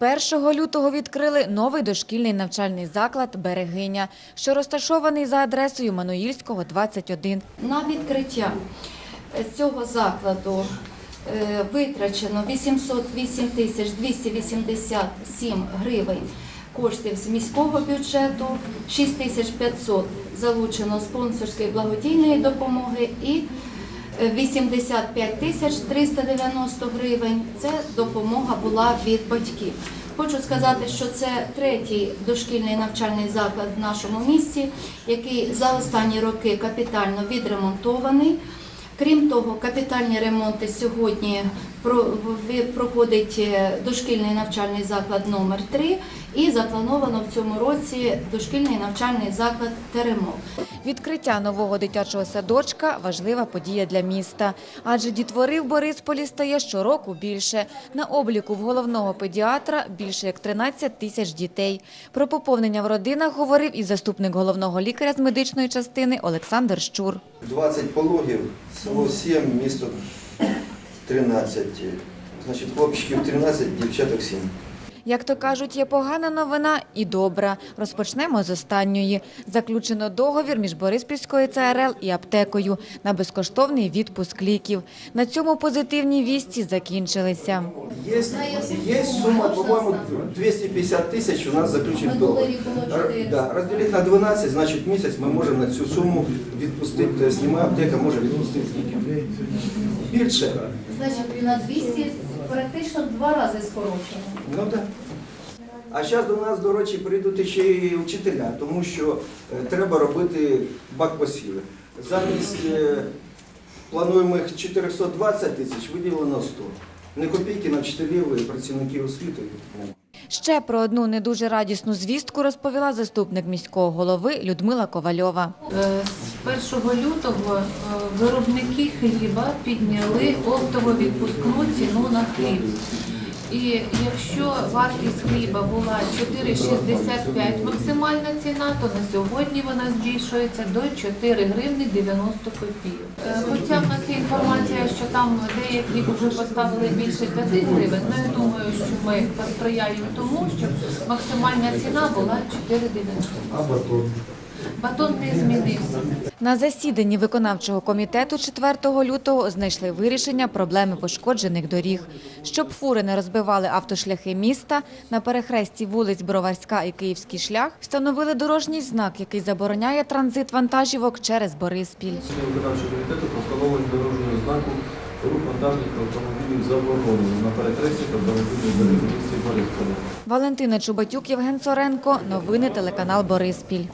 1 лютого відкрили новий дошкільний навчальний заклад «Берегиня», що розташований за адресою Мануїльського, 21. На відкриття цього закладу е, витрачено 808 тисяч 287 гривень коштів з міського бюджету, 6 тисяч 500 залучено спонсорської благодійної допомоги і е, 85 тисяч 390 гривень – це допомога була від батьків. Хочу сказати, що це третій дошкільний навчальний заклад в нашому місті, який за останні роки капітально відремонтований. Крім того, капітальні ремонти сьогодні проходить е, дошкільний навчальний заклад номер 3 і заплановано в цьому році дошкільний навчальний заклад Теремок. Відкриття нового дитячого садочка – важлива подія для міста. Адже дітвори в Борисполі стає щороку більше. На обліку в головного педіатра більше як 13 тисяч дітей. Про поповнення в родинах говорив і заступник головного лікаря з медичної частини Олександр Щур. 20 пологів, село 7, місто 13. Значить, хлопчиків 13, дівчаток 7. Як то кажуть, є погана новина і добра. Розпочнемо з останньої. Заключено договір між Бориспільською ЦРЛ і аптекою на безкоштовний відпуск ліків. На цьому позитивні вісті закінчилися. Є, є сума, по-моєму, 250 тисяч у нас заключений договір. Да, розділити на 12, значить місяць ми можемо на цю суму відпустити, тобто сніма аптека може відпустити ліків. Більше. Значить, на 200 практично два рази скорочено. Ну так. А зараз до нас, до речі, прийдуть ще й вчителя, тому що е, треба робити бак посіви. Замість е, плануємих 420 тисяч виділено 100. Не копійки на вчителів і працівників освіти. Ще про одну не дуже радісну звістку розповіла заступник міського голови Людмила Ковальова. Е, З 1 лютого виробники хліба підняли оптову відпускну ціну на хліб. І якщо вартість хліба була 4,65 максимальна ціна, то на сьогодні вона збільшується до 4 гривні 90 копійок. Е, Хоча в нас є інформація, що там деякі вже поставили більше 5 гривень, але я думаю, що ми посприяємо тому, щоб максимальна ціна була 4,90. Батон не змінився. На засіданні виконавчого комітету 4 лютого знайшли вирішення проблеми пошкоджених доріг. Щоб фури не розбивали автошляхи міста, на перехресті вулиць Броварська і Київський шлях встановили дорожній знак, який забороняє транзит вантажівок через Бориспіль. Виконавчого комітету про встановлення дорожнього знаку рух вантажних автомобілів заборонено на перехресті та автомобільних доріг в місті Борисполі. Валентина Чубатюк, Євген Соренко. Новини телеканал Бориспіль.